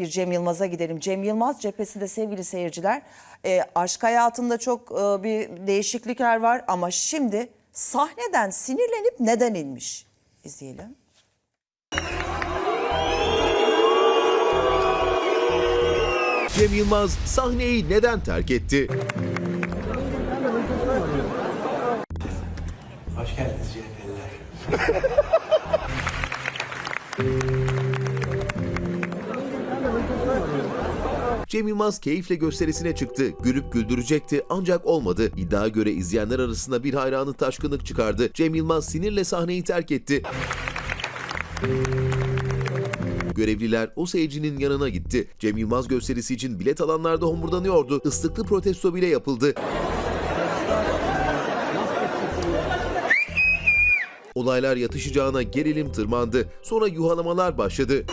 bir Cem Yılmaz'a gidelim. Cem Yılmaz cephesinde sevgili seyirciler e, aşk hayatında çok e, bir değişiklikler var ama şimdi sahneden sinirlenip neden inmiş? İzleyelim. Cem Yılmaz sahneyi neden terk etti? Hoş geldiniz CHP'liler. Cem Yılmaz keyifle gösterisine çıktı. Gülüp güldürecekti ancak olmadı. İddia göre izleyenler arasında bir hayranı taşkınlık çıkardı. Cem Yılmaz sinirle sahneyi terk etti. Görevliler o seyircinin yanına gitti. Cem Yılmaz gösterisi için bilet alanlar da homurdanıyordu. Islıklı protesto bile yapıldı. Olaylar yatışacağına gerilim tırmandı. Sonra yuhalamalar başladı.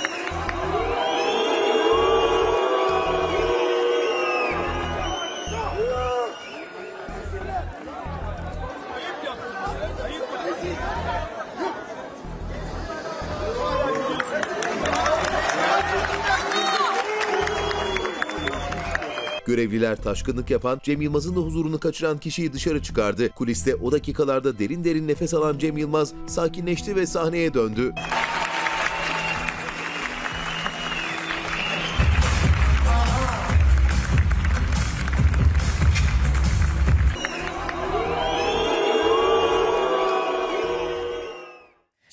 Görevliler taşkınlık yapan Cem Yılmaz'ın da huzurunu kaçıran kişiyi dışarı çıkardı. Kuliste o dakikalarda derin derin nefes alan Cem Yılmaz sakinleşti ve sahneye döndü.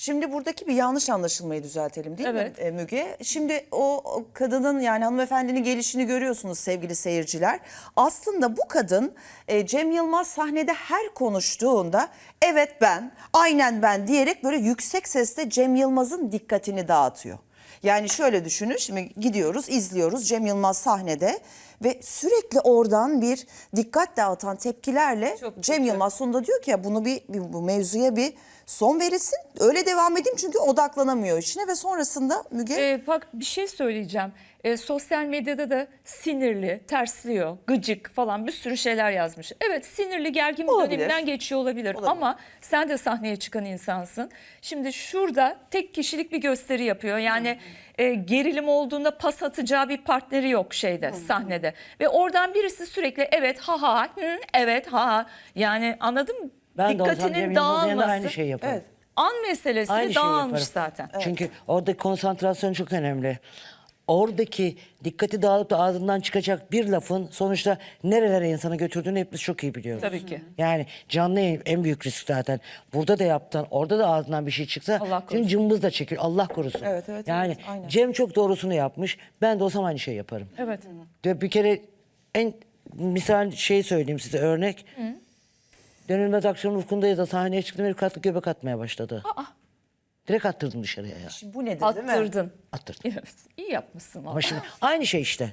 Şimdi buradaki bir yanlış anlaşılmayı düzeltelim değil Evet. mi e, Müge? Şimdi o kadının yani hanımefendinin gelişini görüyorsunuz sevgili seyirciler. Aslında bu kadın e, Cem Yılmaz sahnede her konuştuğunda evet ben, aynen ben diyerek böyle yüksek sesle Cem Yılmaz'ın dikkatini dağıtıyor. Yani şöyle düşünün şimdi gidiyoruz izliyoruz Cem Yılmaz sahnede ve sürekli oradan bir dikkat dağıtan tepkilerle Çok Cem kötü. Yılmaz sonunda diyor ki ya bunu bir, bir- bu mevzuya bir son verilsin. Öyle devam edeyim çünkü odaklanamıyor işine ve sonrasında Müge Ee, bak bir şey söyleyeceğim. Ee, sosyal medyada da sinirli, tersliyor, gıcık falan bir sürü şeyler yazmış. Evet sinirli, gergin bir Olabilir. döneminden geçiyor olabilir. Ama sen de sahneye çıkan insansın. Şimdi şurada tek kişilik bir gösteri yapıyor. Yani e, gerilim olduğunda pas atacağı bir partneri yok şeyde sahnede. Ve oradan birisi sürekli evet ha ha hı, evet ha ha. Yani anladın mı? Ben de olsam Dikkatinin yanında dağılması. aynı şeyi yaparım. Evet. An meselesi Aynı dağılmış yaparım. zaten. Çünkü orada konsantrasyon çok önemli. Oradaki dikkati dağılıp da ağzından çıkacak bir lafın sonuçta nerelere insanı götürdüğünü hepimiz çok iyi biliyoruz. Tabii ki. Yani canlı yayın en büyük risk zaten. Burada da yaptın, orada da ağzından bir şey çıksa Allah korusun. çünkü cımbız da çekiyor. Allah korusun. Evet, evet, Yani evet, aynen. Cem çok doğrusunu yapmış. Ben de olsam aynı şeyi yaparım. Evet. Ve bir kere en misal şey söyleyeyim size örnek. Dönülmez akşam ufkundayız da sahneye çıktım herif kalktı göbek atmaya başladı. Direkt attırdım dışarıya ya. Şimdi bu nedir değil mi? Attırdın. Attırdım. Evet, iyi yapmışsın. Ama valla. şimdi aynı şey işte.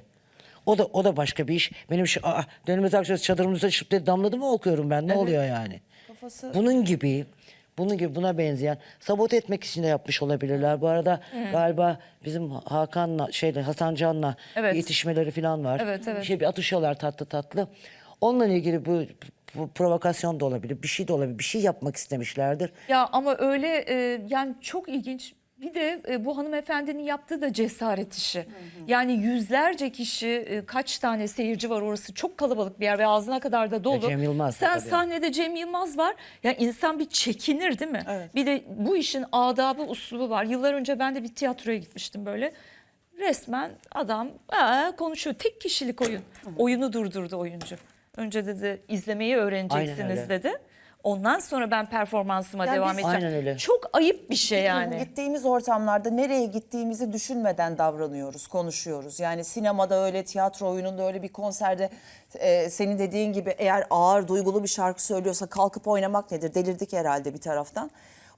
O da o da başka bir iş. Benim şu aa, dönülmez akşam çadırımızda şıp diye damladı mı okuyorum ben? Ne oluyor yani? Kafası- Bunun gibi bunun gibi buna benzeyen sabote etmek için de yapmış olabilirler. Bu arada galiba bizim Hakan'la şeyde Hasan Can'la Evet. bir itişmeleri falan var. Evet, evet. Bir şey bir atışıyorlar tatlı tatlı. Onunla ilgili bu provokasyon da olabilir. Bir şey de olabilir. Bir şey yapmak istemişlerdir. Ya ama öyle e, yani çok ilginç. Bir de e, bu hanımefendinin yaptığı da cesaret işi. Yani yüzlerce kişi, e, kaç tane seyirci var orası çok kalabalık bir yer ve ağzına kadar da dolu. Cem Yılmaz Sen tabii. sahnede Cem Yılmaz var. Ya insan bir çekinir değil mi? Bir de bu işin adabı, uslubu var. Yıllar önce ben de bir tiyatroya gitmiştim böyle. Resmen adam aa, konuşuyor. Tek kişilik oyun. Oyunu durdurdu oyuncu. Önce dedi izlemeyi öğreneceksiniz dedi. Ondan sonra ben performansıma Yani devam biz- edeceğim. Aynen öyle. Çok ayıp bir şey yani. Gittiğimiz ortamlarda nereye gittiğimizi düşünmeden davranıyoruz, konuşuyoruz. Yani sinemada öyle, tiyatro oyununda öyle bir konserde e, senin dediğin gibi eğer ağır duygulu bir şarkı söylüyorsa kalkıp oynamak nedir? Delirdik herhalde bir taraftan.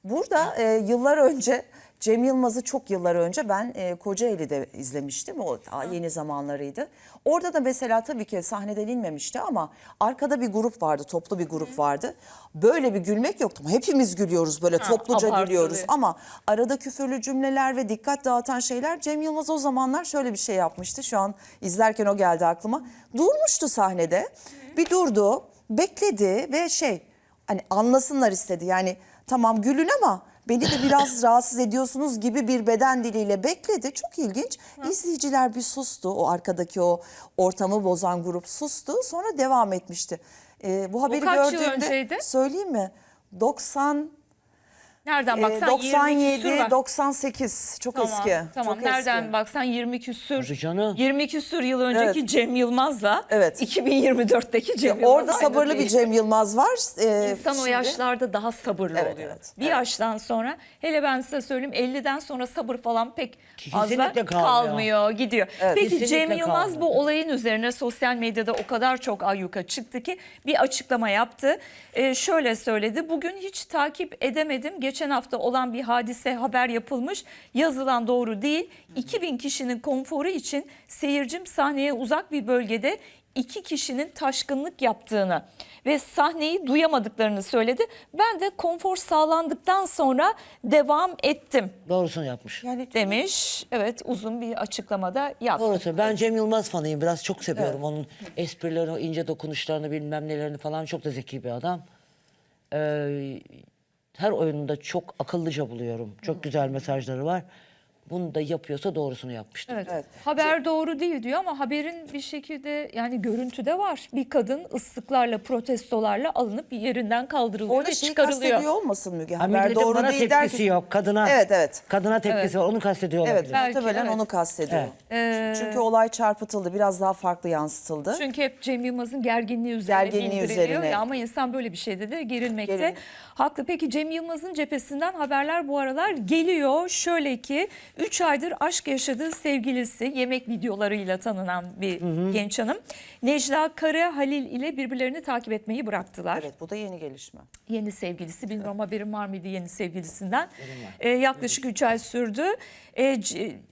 Burada e, yıllar önce Cem Yılmaz'ı çok yıllar önce ben e, Kocaeli'de izlemiştim. O daha yeni zamanlarıydı. Orada da mesela tabii ki sahneden inmemişti ama arkada bir grup vardı, toplu bir grup vardı. Böyle bir gülmek yoktu. Hepimiz gülüyoruz böyle topluca abartılı. gülüyoruz. Ama arada küfürlü cümleler ve dikkat dağıtan şeyler Cem Yılmaz o zamanlar şöyle bir şey yapmıştı. Şu an izlerken o geldi aklıma. Durmuştu sahnede. Bir durdu, bekledi ve şey hani anlasınlar istedi. Yani tamam gülün ama beni de biraz rahatsız ediyorsunuz gibi bir beden diliyle bekledi. Çok ilginç. İzleyiciler bir sustu. O arkadaki o ortamı bozan grup sustu. Sonra devam etmişti. Ee, bu haberi kaç yıl gördüğümde önceydi? söyleyeyim mi? 90 Nereden e, baksan 20 küsur 97 var. 98 çok Tamam, eski. Tamam. Çok Nereden eski. baksan 20 küsür. Tabii canım. 20 küsür yıl önceki Evet. Cem Yılmaz'la Evet. 2024'teki Cem Yılmaz Orada sabırlı bir değil. Cem Yılmaz var. Ee, İnsan o şimdi- yaşlarda daha sabırlı Evet, oluyor. evet, bir yaştan sonra hele ben size söyleyeyim 50'den sonra sabır falan pek fazla kalmıyor. kalmıyor, gidiyor. Peki Kesinlikle Cem Yılmaz kalmıyor. bu olayın üzerine sosyal medyada o kadar çok ayyuka çıktı ki bir açıklama yaptı. Ee, şöyle söyledi. Bugün hiç takip edemedim. Geçen hafta olan bir hadise haber yapılmış. Yazılan doğru değil. 2000 kişinin konforu için seyircim sahneye uzak bir bölgede iki kişinin taşkınlık yaptığını ve sahneyi duyamadıklarını söyledi. Ben de konfor sağlandıktan sonra devam ettim Doğrusunu yapmış. Yani demiş. Evet uzun bir açıklamada yaptı. Doğrusu ben Cem Yılmaz fanıyım. Biraz çok seviyorum onun esprilerini, o ince dokunuşlarını bilmem nelerini falan. Çok da zeki bir adam. Ee, her oyununda çok akıllıca buluyorum. Çok güzel mesajları var. Bunu da yapıyorsa doğrusunu yapmıştır. Evet. Evet. Haber doğru değil diyor ama haberin bir şekilde yani görüntüde var. Bir kadın ıslıklarla, protestolarla alınıp yerinden kaldırılıyor Orada ve şeyi çıkarılıyor. kastediyor olmasın Müge? Ha, Haber doğru bana değil tepkisi derken- yok. Kadına, Evet evet. Kadına tepkisi var. Onu kastediyor Evet olabilir. Belki, muhtemelen evet. onu kastediyor. Evet. Çünkü olay çarpıtıldı. Biraz daha farklı yansıtıldı. Çünkü hep Cem Yılmaz'ın gerginliği üzerine Gerginliği üzerine. ya ama insan böyle bir şeyde de gerilmekte Gerilmek. haklı. Peki Cem Yılmaz'ın cephesinden haberler bu aralar geliyor. Şöyle ki 3 aydır aşk yaşadığı sevgilisi yemek videolarıyla tanınan bir genç hanım Necla Kara Halil ile birbirlerini takip etmeyi bıraktılar. Evet bu da yeni gelişme. Yeni sevgilisi bilmiyorum haberin var mıydı yeni sevgilisinden? Ee, yaklaşık 3 ay sürdü. Ee,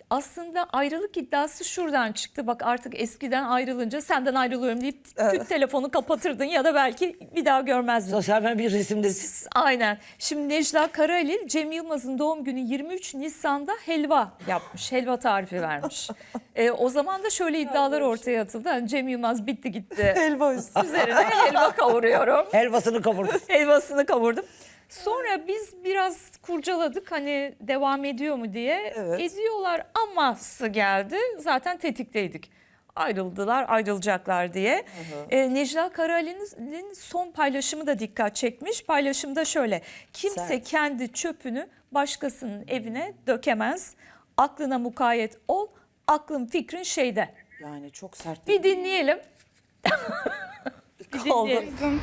aslında ayrılık iddiası şuradan çıktı. Bak artık eskiden ayrılınca senden ayrılıyorum deyip küt telefonu kapatırdın ya da belki bir daha görmezdin. Sosyal ben bir resimde Aynen. Şimdi Necla Karalil Cem Yılmaz'ın doğum günü 23 Nisan'da helva yapmış. Helva tarifi vermiş. Ee, o zaman da şöyle iddialar ortaya atıldı. Hani Cem Yılmaz bitti gitti. Helva Üzerine helva kavuruyorum helvasını kavurdu. helvasını kavurdum. Sonra biz biraz kurcaladık hani devam ediyor mu diye. Evet. Ediyorlar aması geldi. Zaten tetikteydik. Ayrıldılar, ayrılacaklar diye. Ee, Necla Karali'nin son paylaşımı da dikkat çekmiş. Paylaşımda şöyle. Kimse Sert. kendi çöpünü başkasının evine dökemez. Aklına mukayyet ol. Aklın fikrin şeyde. Yani çok sert. Bir dinleyelim. bir Kaldı. dinleyelim.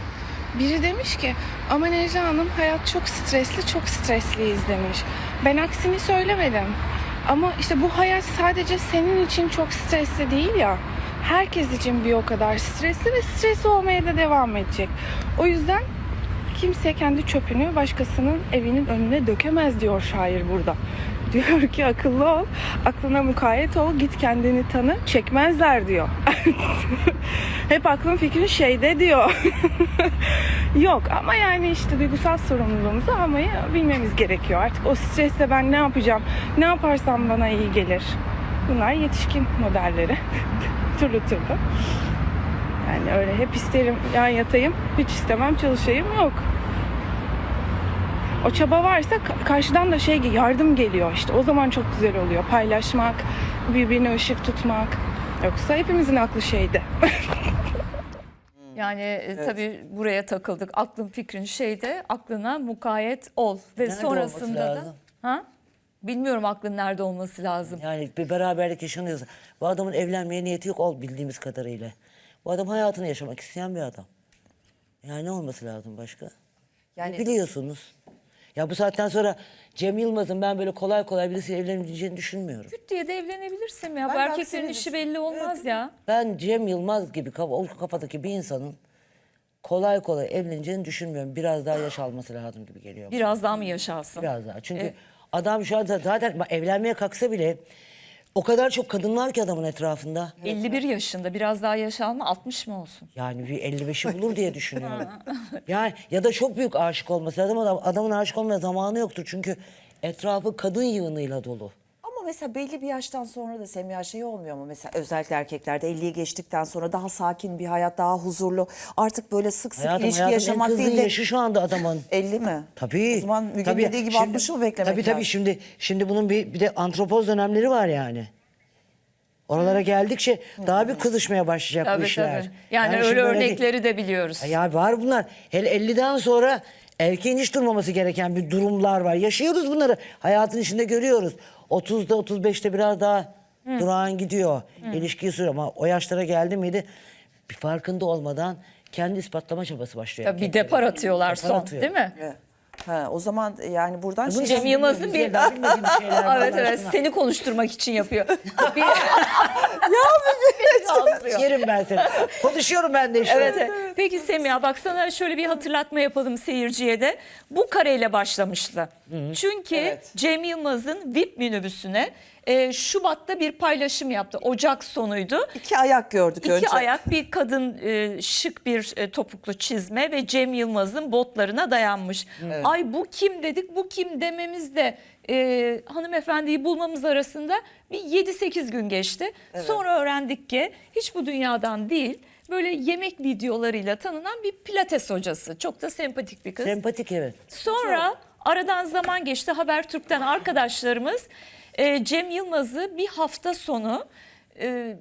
Biri demiş ki ama Necla Hanım hayat çok stresli çok stresliyiz demiş. Ben aksini söylemedim. Ama işte bu hayat sadece senin için çok stresli değil ya. Herkes için bir o kadar stresli ve stresli olmaya da devam edecek. O yüzden kimse kendi çöpünü başkasının evinin önüne dökemez diyor şair burada. Diyor ki akıllı ol, aklına mukayyet ol, git kendini tanı, çekmezler diyor. Hep aklın fikri şeyde diyor. Yok ama yani işte duygusal sorumluluğumuzu almayı bilmemiz gerekiyor. Artık o stresle ben ne yapacağım, ne yaparsam bana iyi gelir. Bunlar yetişkin modelleri. türlü türlü. Yani öyle hep isterim yan yatayım, hiç istemem çalışayım yok. O çaba varsa ka- karşıdan da şey yardım geliyor işte o zaman çok güzel oluyor paylaşmak birbirine ışık tutmak yoksa hepimizin aklı şeyde Yani e, tabii buraya takıldık. Aklın fikrin şeyde aklına mukayyet ol ve Nerede sonrasında da lazım? ha? Bilmiyorum aklın nerede olması lazım. Yani bir beraberlik yaşanıyorsa. Bu adamın evlenmeye niyeti yok ol bildiğimiz kadarıyla. Bu adam hayatını yaşamak isteyen bir adam. Yani ne olması lazım başka? Yani- Biliyorsunuz. Ya bu saatten sonra Cem Yılmaz'ın ben böyle kolay kolay birisiyle evlenebileceğini düşünmüyorum. Küt diye de evlenebilirsin ya. Ben Bu erkeklerin işi belli olmaz ya. Ben Cem Yılmaz gibi kafa, o kafadaki bir insanın kolay kolay evleneceğini düşünmüyorum. Biraz daha yaş alması lazım gibi geliyor. Biraz daha mı yaşarsın? Biraz daha. Çünkü Evet. adam şu anda zaten bak evlenmeye kalksa bile o kadar çok kadın var ki adamın etrafında. 51 yaşında biraz daha yaş alma 60 mı olsun? Yani bir 55'i bulur diye düşünüyorum. yani ya da çok büyük aşık olması lazım. Adam, adamın aşık olmaya zamanı yoktur. Çünkü etrafı kadın yığınıyla dolu. Mesela belli bir yaştan sonra da Semiha şey olmuyor mu? Mesela özellikle erkeklerde 50'yi geçtikten sonra daha sakin bir hayat, daha huzurlu. Artık böyle sık sık Hayatım, ilişki hayatın yaşamak en kızgın değil de yaşı şu anda adamın. 50 mi? Tabii. O zaman Müge'nin tabii. dediği gibi Şimdi- 60'ı mı beklemek Tabii tabii lazım? şimdi şimdi bunun bir, bir de antropoz dönemleri var yani. Oralara geldikçe daha bir kızışmaya başlayacak bu Tabii işler. tabii. Yani, şimdi öyle değil. örnekleri de biliyoruz. Ya var bunlar. Hele 50'den sonra erkeğin hiç durmaması gereken bir durumlar var. Yaşıyoruz bunları. Hayatın içinde görüyoruz. 30'da 35'te biraz daha durağan gidiyor. İlişkiyi sürüyor ama o yaşlara geldi miydi bir farkında olmadan kendi ispatlama çabası başlıyor. Tabii bir depar atıyorlar Depar son atıyor. değil mi? Evet. Ha, o zaman yani buradan Bunu şey... Cem Yılmaz'ın bir... Bizden bilmediğim şeyler var evet evet aşkına. seni konuşturmak için yapıyor. bir... Yerim ben seni. Konuşuyorum ben de işte. Evet, evet. Peki Semiha bak sana şöyle bir hatırlatma yapalım seyirciye de. Bu kareyle başlamıştı. Çünkü Evet. Cem Yılmaz'ın VIP minibüsüne e, Şubat'ta bir paylaşım yaptı. Ocak sonuydu. İki ayak gördük İki önce. ayak bir kadın e, şık bir e, topuklu çizme ve Cem Yılmaz'ın botlarına dayanmış. Ay bu kim dedik bu kim dememiz de e, hanımefendiyi bulmamız arasında bir 7-8 gün geçti. Sonra öğrendik ki hiç bu dünyadan değil böyle yemek videolarıyla tanınan bir pilates hocası. Çok da sempatik bir kız. Sempatik evet. Sonra aradan zaman geçti Habertürk'ten arkadaşlarımız e, Cem Yılmaz'ı bir hafta sonu e,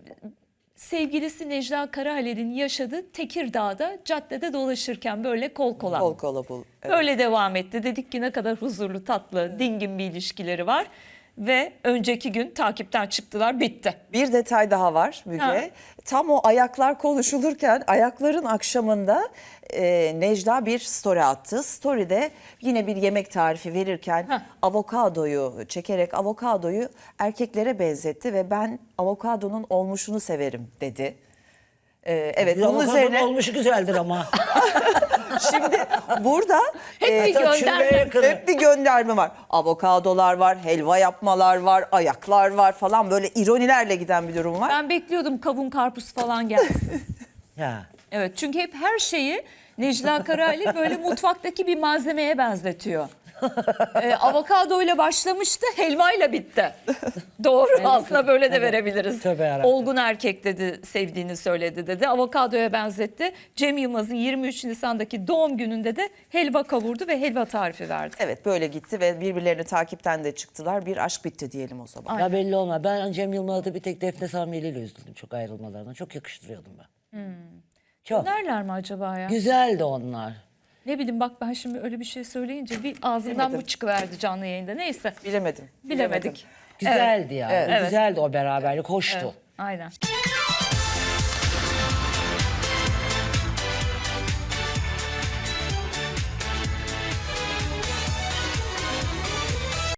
sevgilisi Necla Karahalil'in yaşadığı Tekirdağ'da caddede dolaşırken böyle kol kola. Kol kola bul. Evet. Böyle devam etti. Dedik ki ne kadar huzurlu, tatlı, dingin bir ilişkileri var. Ve önceki gün takipten çıktılar, bitti. Bir detay daha var Müge. Ha. Tam o ayaklar konuşulurken ayakların akşamında e, Necla bir story attı. Story'de yine bir yemek tarifi verirken Ha. avokadoyu çekerek avokadoyu erkeklere benzetti ve ben avokadonun olmuşunu severim dedi. E, evet avokadonun üzerine olmuşu güzeldir ama. şimdi burada Hep e, bir Tabii şuraya gönderme. hep bir gönderme var. Avokadolar var, helva yapmalar var, ayaklar var falan böyle ironilerle giden bir durum var. Ben bekliyordum kavun karpuz falan gelsin. Ya. Evet çünkü hep her şeyi Necla Karali böyle mutfaktaki bir malzemeye benzetiyor. Ee, avokado ile başlamıştı, helva ile bitti. Doğru aslında böyle de verebiliriz. Tövbe yarabbim. Olgun erkek dedi, sevdiğini söyledi dedi. Avokadoya benzetti. Cem Yılmaz'ın 23 Nisan'daki doğum gününde de helva kavurdu ve helva tarifi verdi. Evet böyle gitti ve birbirlerini takipten de çıktılar. Bir aşk bitti diyelim o zaman. Ya belli olmaz. Ben Cem Yılmaz'da bir tek Defne Samyeli ile üzüldüm çok ayrılmalarına. Çok yakıştırıyordum ben. Çok. Nerler mi acaba ya? Güzeldi onlar. Ne bileyim bak ben şimdi öyle bir şey söyleyince bir ağzımdan Bilemedim. bu çıkıverdi canlı yayında. Neyse Bilemedim. bilemedik. Güzeldi ya. Evet. Güzeldi o beraberlik. Hoştu. Aynen.